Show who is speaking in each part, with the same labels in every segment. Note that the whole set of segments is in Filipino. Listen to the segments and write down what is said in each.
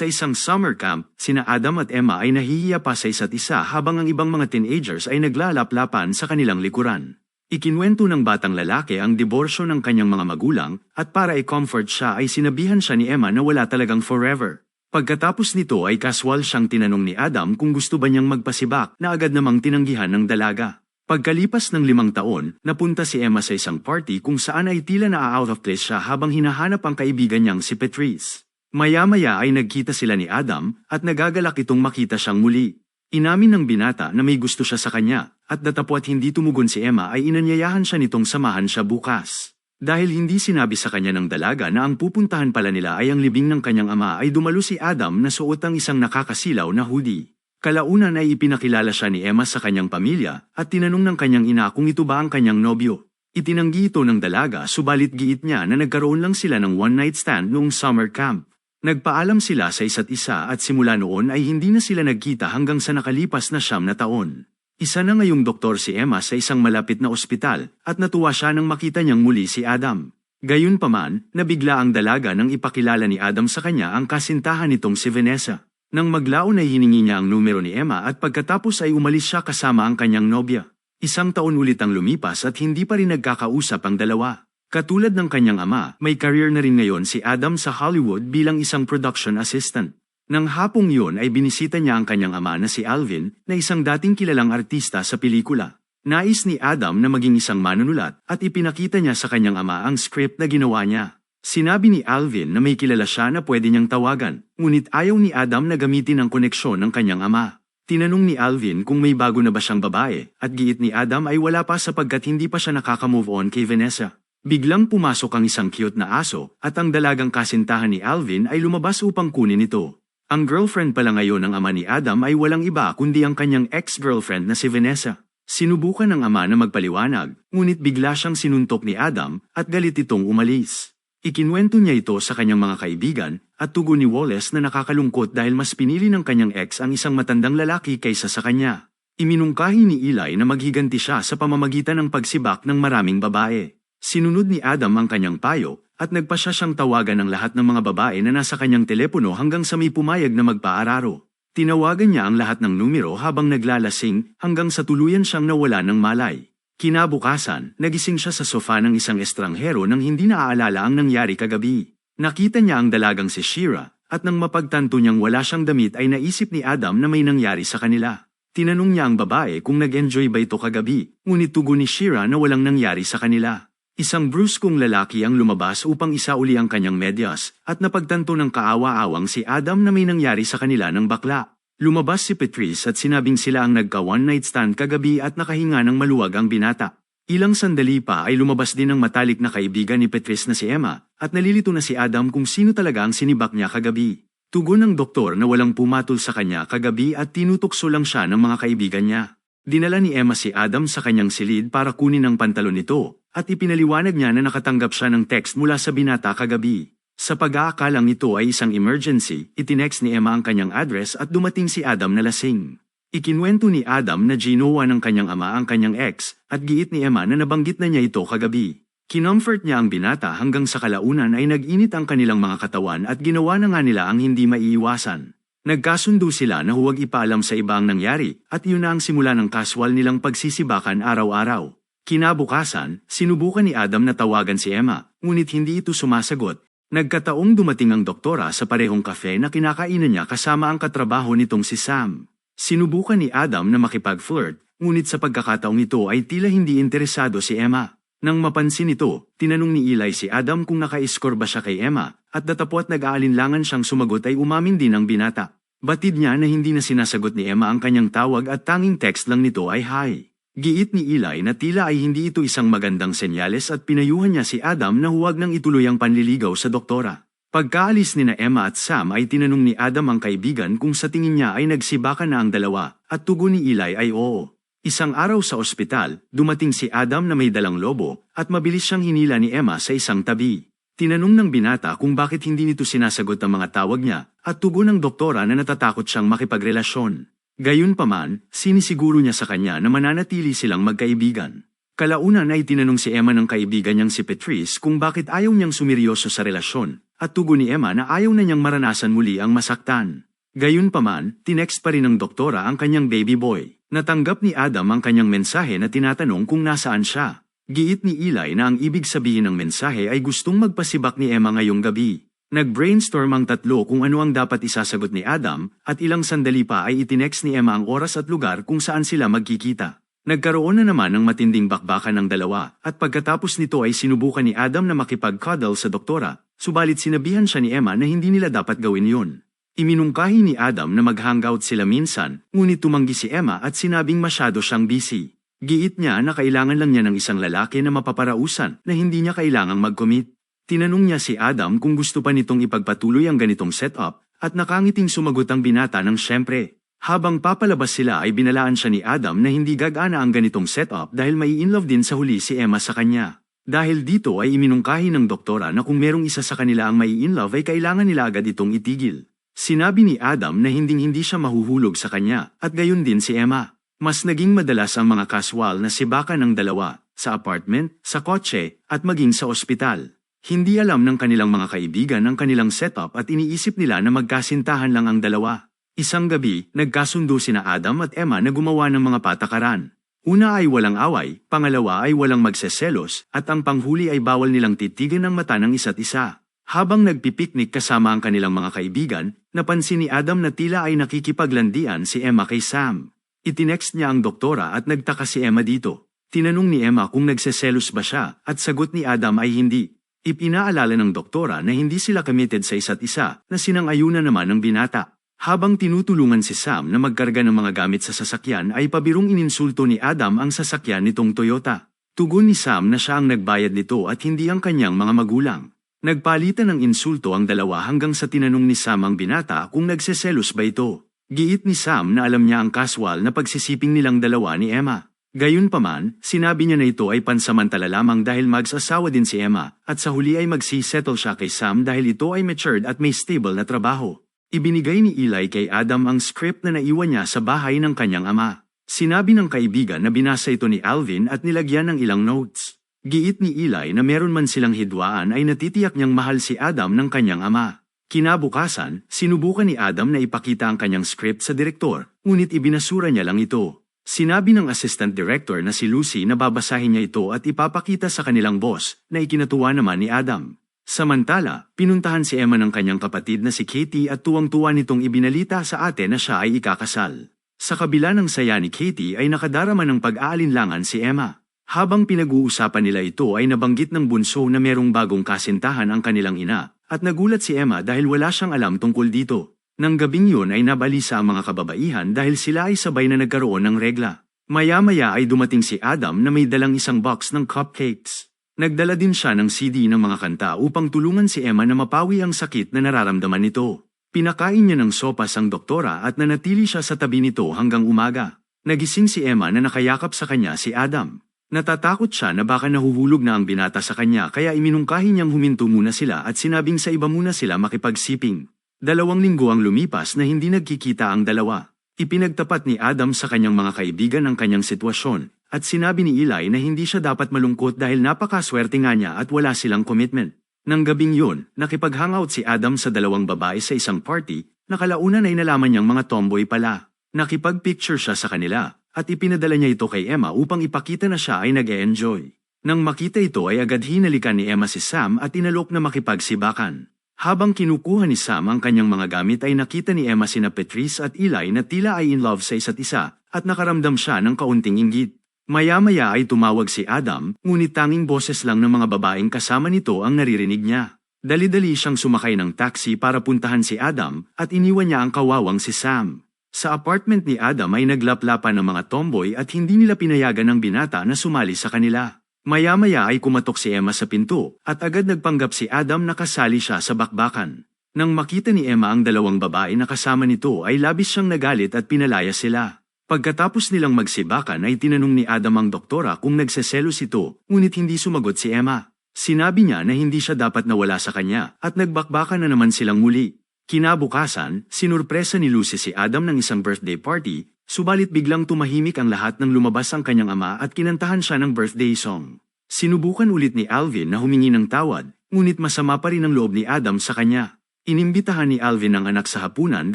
Speaker 1: Sa isang summer camp, sina Adam at Emma ay nahihiya pa sa isa't isa habang ang ibang mga teenagers ay naglalaplapan sa kanilang likuran. Ikinwento ng batang lalaki ang diborsyo ng kanyang mga magulang at para i-comfort siya ay sinabihan siya ni Emma na wala talagang forever. Pagkatapos nito ay kaswal siyang tinanong ni Adam kung gusto ba niyang magpasibak na agad namang tinanggihan ng dalaga. Pagkalipas ng limang taon, napunta si Emma sa isang party kung saan ay tila na out of place siya habang hinahanap ang kaibigan niyang si Patrice. Maya-maya ay nagkita sila ni Adam at nagagalak itong makita siyang muli. Inamin ng binata na may gusto siya sa kanya at datapwat hindi tumugon si Emma ay inanyayahan siya nitong samahan siya bukas. Dahil hindi sinabi sa kanya ng dalaga na ang pupuntahan pala nila ay ang libing ng kanyang ama ay dumalo si Adam na suot ang isang nakakasilaw na hoodie. Kalaunan ay ipinakilala siya ni Emma sa kanyang pamilya at tinanong ng kanyang ina kung ito ba ang kanyang nobyo. Itinanggi ito ng dalaga subalit giit niya na nagkaroon lang sila ng one night stand noong summer camp. Nagpaalam sila sa isa't isa at simula noon ay hindi na sila nagkita hanggang sa nakalipas na siyam na taon. Isa na ngayong doktor si Emma sa isang malapit na ospital at natuwa siya nang makita niyang muli si Adam. Gayunpaman, nabigla ang dalaga nang ipakilala ni Adam sa kanya ang kasintahan nitong si Vanessa. Nang maglaon ay hiningi niya ang numero ni Emma at pagkatapos ay umalis siya kasama ang kanyang nobya. Isang taon ulit ang lumipas at hindi pa rin nagkakausap ang dalawa. Katulad ng kanyang ama, may career na rin ngayon si Adam sa Hollywood bilang isang production assistant. Nang hapong yun ay binisita niya ang kanyang ama na si Alvin na isang dating kilalang artista sa pelikula. Nais ni Adam na maging isang manunulat at ipinakita niya sa kanyang ama ang script na ginawa niya. Sinabi ni Alvin na may kilala siya na pwede niyang tawagan, ngunit ayaw ni Adam na gamitin ang koneksyon ng kanyang ama. Tinanong ni Alvin kung may bago na ba siyang babae at giit ni Adam ay wala pa sapagkat hindi pa siya nakaka-move on kay Vanessa. Biglang pumasok ang isang cute na aso at ang dalagang kasintahan ni Alvin ay lumabas upang kunin ito. Ang girlfriend pala ngayon ng ama ni Adam ay walang iba kundi ang kanyang ex-girlfriend na si Vanessa. Sinubukan ng ama na magpaliwanag, ngunit bigla siyang sinuntok ni Adam at galit itong umalis. Ikinwento niya ito sa kanyang mga kaibigan at tugon ni Wallace na nakakalungkot dahil mas pinili ng kanyang ex ang isang matandang lalaki kaysa sa kanya. Iminungkahi ni Eli na maghiganti siya sa pamamagitan ng pagsibak ng maraming babae. Sinunod ni Adam ang kanyang payo at nagpasya siyang tawagan ng lahat ng mga babae na nasa kanyang telepono hanggang sa may pumayag na magpaararo. Tinawagan niya ang lahat ng numero habang naglalasing hanggang sa tuluyan siyang nawala ng malay. Kinabukasan, nagising siya sa sofa ng isang estranghero nang hindi naaalala ang nangyari kagabi. Nakita niya ang dalagang si Shira at nang mapagtanto niyang wala siyang damit ay naisip ni Adam na may nangyari sa kanila. Tinanong niya ang babae kung nag-enjoy ba ito kagabi, ngunit tugon ni Shira na walang nangyari sa kanila. Isang bruskong lalaki ang lumabas upang isauli ang kanyang medyas at napagtanto ng kaawa-awang si Adam na may nangyari sa kanila ng bakla. Lumabas si Patrice at sinabing sila ang nagka one night stand kagabi at nakahinga ng maluwag ang binata. Ilang sandali pa ay lumabas din ang matalik na kaibigan ni Patrice na si Emma at nalilito na si Adam kung sino talaga ang sinibak niya kagabi. Tugon ng doktor na walang pumatol sa kanya kagabi at tinutukso lang siya ng mga kaibigan niya. Dinala ni Emma si Adam sa kanyang silid para kunin ang pantalon nito, at ipinaliwanag niya na nakatanggap siya ng text mula sa binata kagabi. Sa pag-aakalang ito ay isang emergency, itinext ni Emma ang kanyang address at dumating si Adam na lasing. Ikinwento ni Adam na ginawa ng kanyang ama ang kanyang ex, at giit ni Emma na nabanggit na niya ito kagabi. Kinomfort niya ang binata hanggang sa kalaunan ay nag-init ang kanilang mga katawan at ginawa na nga nila ang hindi maiiwasan. Nagkasundo sila na huwag ipaalam sa iba ang nangyari at yun na ang simula ng kaswal nilang pagsisibakan araw-araw. Kinabukasan, sinubukan ni Adam na tawagan si Emma, ngunit hindi ito sumasagot. Nagkataong dumating ang doktora sa parehong kafe na kinakainan niya kasama ang katrabaho nitong si Sam. Sinubukan ni Adam na makipag-flirt, ngunit sa pagkakataong ito ay tila hindi interesado si Emma. Nang mapansin ito, tinanong ni Eli si Adam kung naka-score ba siya kay Emma, at datapwat nag-aalinlangan siyang sumagot ay umamin din ang binata. Batid niya na hindi na sinasagot ni Emma ang kanyang tawag at tanging text lang nito ay hi. Giit ni Eli na tila ay hindi ito isang magandang senyales at pinayuhan niya si Adam na huwag nang ituloy ang panliligaw sa doktora. Pagkaalis ni na Emma at Sam ay tinanong ni Adam ang kaibigan kung sa tingin niya ay nagsibakan na ang dalawa at tugon ni Eli ay oo. Isang araw sa ospital, dumating si Adam na may dalang lobo at mabilis siyang hinila ni Emma sa isang tabi. Tinanong ng binata kung bakit hindi nito sinasagot ang mga tawag niya at tugon ng doktora na natatakot siyang makipagrelasyon. Gayunpaman, sinisiguro niya sa kanya na mananatili silang magkaibigan. Kalaunan ay tinanong si Emma ng kaibigan niyang si Patrice kung bakit ayaw niyang sumiryoso sa relasyon at tugon ni Emma na ayaw na niyang maranasan muli ang masaktan. Gayunpaman, tinext pa rin ng doktora ang kanyang baby boy. Natanggap ni Adam ang kanyang mensahe na tinatanong kung nasaan siya. Giit ni Eli na ang ibig sabihin ng mensahe ay gustong magpasibak ni Emma ngayong gabi. Nag-brainstorm ang tatlo kung ano ang dapat isasagot ni Adam at ilang sandali pa ay itinext ni Emma ang oras at lugar kung saan sila magkikita. Nagkaroon na naman ng matinding bakbakan ng dalawa at pagkatapos nito ay sinubukan ni Adam na makipag-cuddle sa doktora, subalit sinabihan siya ni Emma na hindi nila dapat gawin yun. Iminungkahi ni Adam na mag-hangout sila minsan, ngunit tumanggi si Emma at sinabing masyado siyang busy. Giit niya na kailangan lang niya ng isang lalaki na mapaparausan na hindi niya kailangang mag-commit. Tinanong niya si Adam kung gusto pa nitong ipagpatuloy ang ganitong setup at nakangiting sumagot ang binata ng syempre. Habang papalabas sila ay binalaan siya ni Adam na hindi gagana ang ganitong setup dahil may in-love din sa huli si Emma sa kanya. Dahil dito ay iminungkahi ng doktora na kung merong isa sa kanila ang may in-love ay kailangan nila agad itong itigil. Sinabi ni Adam na hinding-hindi siya mahuhulog sa kanya at gayon din si Emma. Mas naging madalas ang mga kaswal na sibakan ng dalawa, sa apartment, sa kotse, at maging sa ospital. Hindi alam ng kanilang mga kaibigan ang kanilang setup at iniisip nila na magkasintahan lang ang dalawa. Isang gabi, nagkasundo sina Adam at Emma na gumawa ng mga patakaran. Una ay walang away, pangalawa ay walang magseselos, at ang panghuli ay bawal nilang titigan ng mata ng isa't isa. Habang nagpipiknik kasama ang kanilang mga kaibigan, napansin ni Adam na tila ay nakikipaglandian si Emma kay Sam. Itinext niya ang doktora at nagtaka si Emma dito. Tinanong ni Emma kung nagseselos ba siya at sagot ni Adam ay hindi. Ipinaalala ng doktora na hindi sila committed sa isa't isa na sinang-ayunan naman ng binata. Habang tinutulungan si Sam na magkarga ng mga gamit sa sasakyan ay pabirong ininsulto ni Adam ang sasakyan nitong Toyota. Tugon ni Sam na siya ang nagbayad nito at hindi ang kanyang mga magulang. Nagpalitan ng insulto ang dalawa hanggang sa tinanong ni Sam ang binata kung nagseselos ba ito. Giit ni Sam na alam niya ang kaswal na pagsisiping nilang dalawa ni Emma. Gayunpaman, sinabi niya na ito ay pansamantala lamang dahil magsasawa din si Emma at sa huli ay magsisettle siya kay Sam dahil ito ay matured at may stable na trabaho. Ibinigay ni Eli kay Adam ang script na naiwan niya sa bahay ng kanyang ama. Sinabi ng kaibigan na binasa ito ni Alvin at nilagyan ng ilang notes. Giit ni Eli na meron man silang hidwaan ay natitiyak niyang mahal si Adam ng kanyang ama. Kinabukasan, sinubukan ni Adam na ipakita ang kanyang script sa direktor, ngunit ibinasura niya lang ito. Sinabi ng assistant director na si Lucy na babasahin niya ito at ipapakita sa kanilang boss na ikinatuwa naman ni Adam. Samantala, pinuntahan si Emma ng kanyang kapatid na si Katie at tuwang-tuwa nitong ibinalita sa ate na siya ay ikakasal. Sa kabila ng saya ni Katie ay nakadarama ng pag-aalinlangan si Emma. Habang pinag-uusapan nila ito ay nabanggit ng bunso na merong bagong kasintahan ang kanilang ina, at nagulat si Emma dahil wala siyang alam tungkol dito. Nang gabing yun ay nabalisa ang mga kababaihan dahil sila ay sabay na nagkaroon ng regla. Maya-maya ay dumating si Adam na may dalang isang box ng cupcakes. Nagdala din siya ng CD ng mga kanta upang tulungan si Emma na mapawi ang sakit na nararamdaman nito. Pinakain niya ng sopas ang doktora at nanatili siya sa tabi nito hanggang umaga. Nagising si Emma na nakayakap sa kanya si Adam. Natatakot siya na baka nahuhulog na ang binata sa kanya kaya iminungkahi niyang huminto muna sila at sinabing sa iba muna sila makipagsiping. Dalawang linggo ang lumipas na hindi nagkikita ang dalawa. Ipinagtapat ni Adam sa kanyang mga kaibigan ang kanyang sitwasyon at sinabi ni Eli na hindi siya dapat malungkot dahil napakaswerte nga niya at wala silang commitment. Nang gabing yun, nakipag-hangout si Adam sa dalawang babae sa isang party, nakalaunan ay nalaman niyang mga tomboy pala. Nakipag-picture siya sa kanila, at ipinadala niya ito kay Emma upang ipakita na siya ay nag-e-enjoy. Nang makita ito ay agad hinalikan ni Emma si Sam at inalok na makipagsibakan. Habang kinukuha ni Sam ang kanyang mga gamit ay nakita ni Emma sina Patrice at Eli na tila ay in love sa isa't isa at nakaramdam siya ng kaunting inggit. Maya-maya ay tumawag si Adam, ngunit tanging boses lang ng mga babaeng kasama nito ang naririnig niya. Dali-dali siyang sumakay ng taxi para puntahan si Adam at iniwan niya ang kawawang si Sam. Sa apartment ni Adam ay naglaplapan ng mga tomboy at hindi nila pinayagan ng binata na sumali sa kanila. Maya-maya ay kumatok si Emma sa pinto at agad nagpanggap si Adam na kasali siya sa bakbakan. Nang makita ni Emma ang dalawang babae na kasama nito ay labis siyang nagalit at pinalaya sila. Pagkatapos nilang magsibakan ay tinanong ni Adam ang doktora kung nagseselos ito, ngunit hindi sumagot si Emma. Sinabi niya na hindi siya dapat nawala sa kanya at nagbakbakan na naman silang muli. Kinabukasan, sinurpresa ni Lucy si Adam ng isang birthday party, subalit biglang tumahimik ang lahat nang lumabas ang kanyang ama at kinantahan siya ng birthday song. Sinubukan ulit ni Alvin na humingi ng tawad, ngunit masama pa rin ang loob ni Adam sa kanya. Inimbitahan ni Alvin ang anak sa hapunan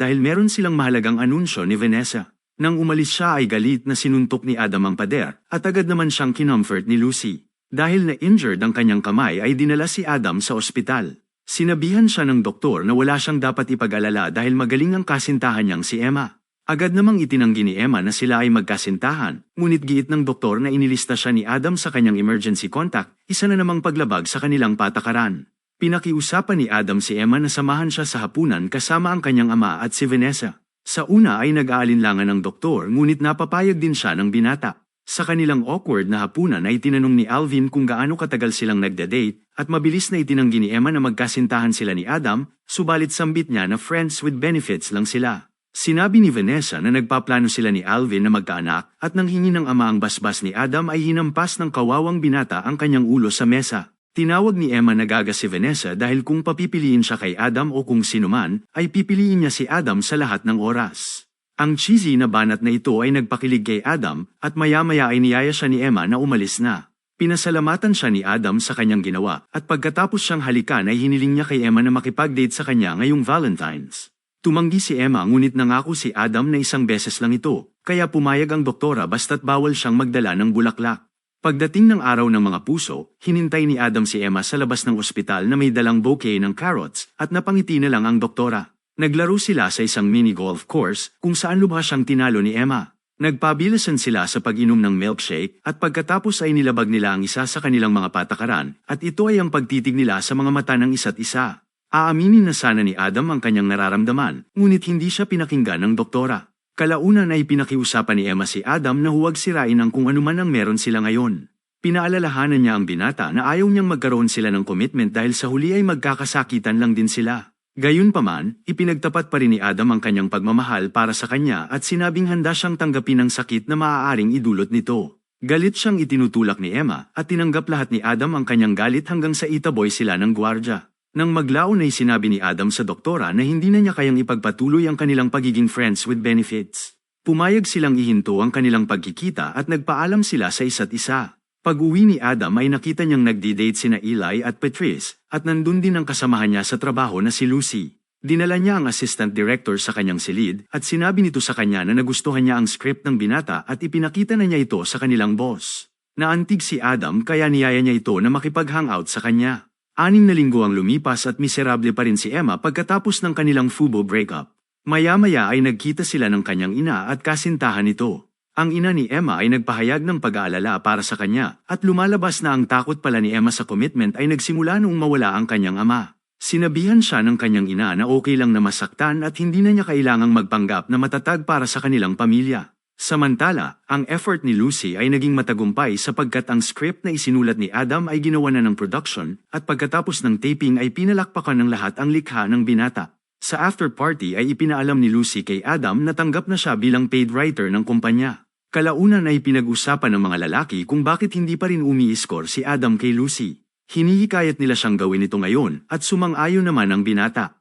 Speaker 1: dahil meron silang mahalagang anunsyo ni Vanessa. Nang umalis siya ay galit na sinuntok ni Adam ang pader at agad naman siyang kinomfort ni Lucy. Dahil na injured ang kanyang kamay ay dinala si Adam sa ospital. Sinabihan siya ng doktor na wala siyang dapat ipag-alala dahil magaling ang kasintahan niyang si Emma. Agad namang itinanggi ni Emma na sila ay magkasintahan, ngunit giit ng doktor na inilista siya ni Adam sa kanyang emergency contact, isa na namang paglabag sa kanilang patakaran. Pinakiusapan ni Adam si Emma na samahan siya sa hapunan kasama ang kanyang ama at si Vanessa. Sa una ay nag-aalinlangan ng doktor ngunit napapayag din siya ng binata. Sa kanilang awkward na hapunan ay tinanong ni Alvin kung gaano katagal silang nagda-date at mabilis na itinanggi ni Emma na magkasintahan sila ni Adam, subalit sambit niya na friends with benefits lang sila. Sinabi ni Vanessa na nagpaplano sila ni Alvin na magkaanak at nang hingi ng ama ang basbas ni Adam ay hinampas ng kawawang binata ang kanyang ulo sa mesa. Tinawag ni Emma na gaga si Vanessa dahil kung papipiliin siya kay Adam o kung sinuman, ay pipiliin niya si Adam sa lahat ng oras. Ang cheesy na banat na ito ay nagpakilig kay Adam at maya-maya ay niyaya siya ni Emma na umalis na. Pinasalamatan siya ni Adam sa kanyang ginawa at pagkatapos siyang halikan ay hiniling niya kay Emma na makipag-date sa kanya ngayong Valentine's. Tumanggi si Emma ngunit nangako si Adam na isang beses lang ito, kaya pumayag ang doktora basta't bawal siyang magdala ng bulaklak. Pagdating ng araw ng mga puso, hinintay ni Adam si Emma sa labas ng ospital na may dalang bouquet ng carrots at napangiti na lang ang doktora. Naglaro sila sa isang mini golf course kung saan lubha siyang tinalo ni Emma. Nagpabilasan sila sa pag-inom ng milkshake at pagkatapos ay nilabag nila ang isa sa kanilang mga patakaran at ito ay ang pagtitig nila sa mga mata ng isa't isa. Aaminin na sana ni Adam ang kanyang nararamdaman, ngunit hindi siya pinakinggan ng doktora. Kalaunan ay pinakiusapan ni Emma si Adam na huwag sirain ang kung anuman ang meron sila ngayon. Pinaalalahanan niya ang binata na ayaw niyang magkaroon sila ng commitment dahil sa huli ay magkakasakitan lang din sila. Gayunpaman, ipinagtapat pa rin ni Adam ang kanyang pagmamahal para sa kanya at sinabing handa siyang tanggapin ang sakit na maaaring idulot nito. Galit siyang itinutulak ni Emma at tinanggap lahat ni Adam ang kanyang galit hanggang sa itaboy sila ng gwardya. Nang maglaon ay sinabi ni Adam sa doktora na hindi na niya kayang ipagpatuloy ang kanilang pagiging friends with benefits. Pumayag silang ihinto ang kanilang pagkikita at nagpaalam sila sa isa't isa. Pag-uwi ni Adam ay nakita niyang nagdi-date sina Eli at Patrice, at nandun din ang kasamahan niya sa trabaho na si Lucy. Dinala niya ang assistant director sa kanyang silid at sinabi nito sa kanya na nagustuhan niya ang script ng binata at ipinakita na niya ito sa kanilang boss. Naantig si Adam kaya niyaya niya ito na makipag-hangout sa kanya. Anim na linggo ang lumipas at miserable pa rin si Emma pagkatapos ng kanilang FUBO breakup. Maya-maya ay nagkita sila ng kanyang ina at kasintahan nito. Ang ina ni Emma ay nagpahayag ng pag-aalala para sa kanya at lumalabas na ang takot pala ni Emma sa commitment ay nagsimula noong mawala ang kanyang ama. Sinabihan siya ng kanyang ina na okay lang na masaktan at hindi na niya kailangang magpanggap na matatag para sa kanilang pamilya. Samantala, ang effort ni Lucy ay naging matagumpay sapagkat ang script na isinulat ni Adam ay ginawa na ng production at pagkatapos ng taping ay pinalakpakan ng lahat ang likha ng binata. Sa after party ay ipinaalam ni Lucy kay Adam na tanggap na siya bilang paid writer ng kumpanya. Kalaunan ay pinag-usapan ng mga lalaki kung bakit hindi pa rin umi-score si Adam kay Lucy. Hinihikayat nila siyang gawin ito ngayon at sumang-ayon naman ang binata.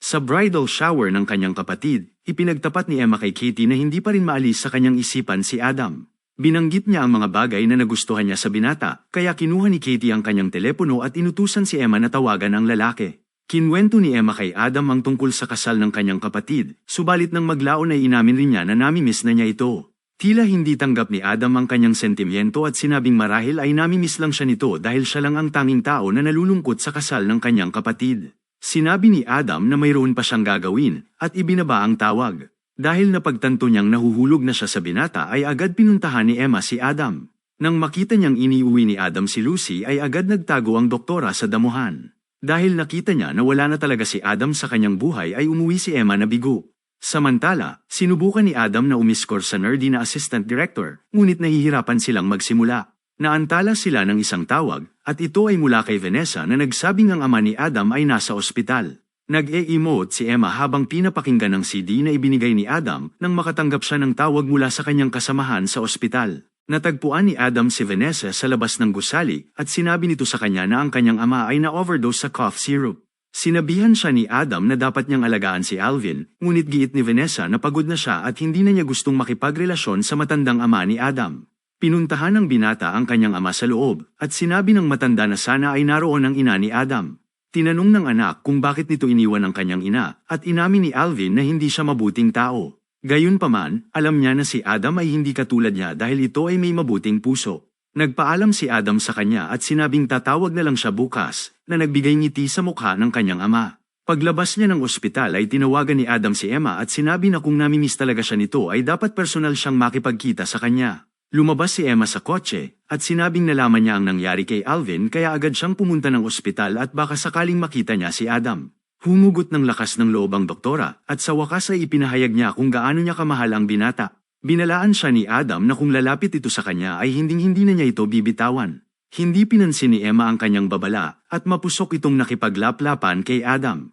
Speaker 1: Sa bridal shower ng kanyang kapatid, ipinagtapat ni Emma kay Katie na hindi pa rin maalis sa kanyang isipan si Adam. Binanggit niya ang mga bagay na nagustuhan niya sa binata, kaya kinuha ni Katie ang kanyang telepono at inutusan si Emma na tawagan ang lalaki. Kinwento ni Emma kay Adam ang tungkol sa kasal ng kanyang kapatid, subalit nang maglaon ay inamin rin niya na namimiss na niya ito. Tila hindi tanggap ni Adam ang kanyang sentimiento at sinabing marahil ay namimiss lang siya nito dahil siya lang ang tanging tao na nalulungkot sa kasal ng kanyang kapatid. Sinabi ni Adam na mayroon pa siyang gagawin at ibinaba ang tawag. Dahil napagtanto niyang nahuhulog na siya sa binata ay agad pinuntahan ni Emma si Adam. Nang makita niyang iniuwi ni Adam si Lucy ay agad nagtago ang doktora sa damuhan. Dahil nakita niya na wala na talaga si Adam sa kanyang buhay ay umuwi si Emma na bigo. Samantala, sinubukan ni Adam na umiskor sa nerdy na assistant director, ngunit nahihirapan silang magsimula. Naantala sila ng isang tawag, at ito ay mula kay Vanessa na nagsabing ang ama ni Adam ay nasa ospital. Nag-e-emote si Emma habang pinapakinggan ng CD na ibinigay ni Adam nang makatanggap siya ng tawag mula sa kanyang kasamahan sa ospital. Natagpuan ni Adam si Vanessa sa labas ng gusali at sinabi nito sa kanya na ang kanyang ama ay na-overdose sa cough syrup. Sinabihan siya ni Adam na dapat niyang alagaan si Alvin, ngunit giit ni Vanessa na pagod na siya at hindi na niya gustong makipagrelasyon sa matandang ama ni Adam. Pinuntahan ng binata ang kanyang ama sa loob at sinabi ng matanda na sana ay naroon ang ina ni Adam. Tinanong ng anak kung bakit nito iniwan ang kanyang ina at inamin ni Alvin na hindi siya mabuting tao. Gayunpaman, alam niya na si Adam ay hindi katulad niya dahil ito ay may mabuting puso. Nagpaalam si Adam sa kanya at sinabing tatawag na lang siya bukas na nagbigay ngiti sa mukha ng kanyang ama. Paglabas niya ng ospital ay tinawagan ni Adam si Emma at sinabi na kung namimiss talaga siya nito ay dapat personal siyang makipagkita sa kanya. Lumabas si Emma sa kotse at sinabing nalaman niya ang nangyari kay Alvin kaya agad siyang pumunta ng ospital at baka sakaling makita niya si Adam. Humugot ng lakas ng loob ang doktora at sa wakas ay ipinahayag niya kung gaano niya kamahal ang binata. Binalaan siya ni Adam na kung lalapit ito sa kanya ay hinding-hindi na niya ito bibitawan. Hindi pinansin ni Emma ang kanyang babala at mapusok itong nakipaglaplapan kay Adam.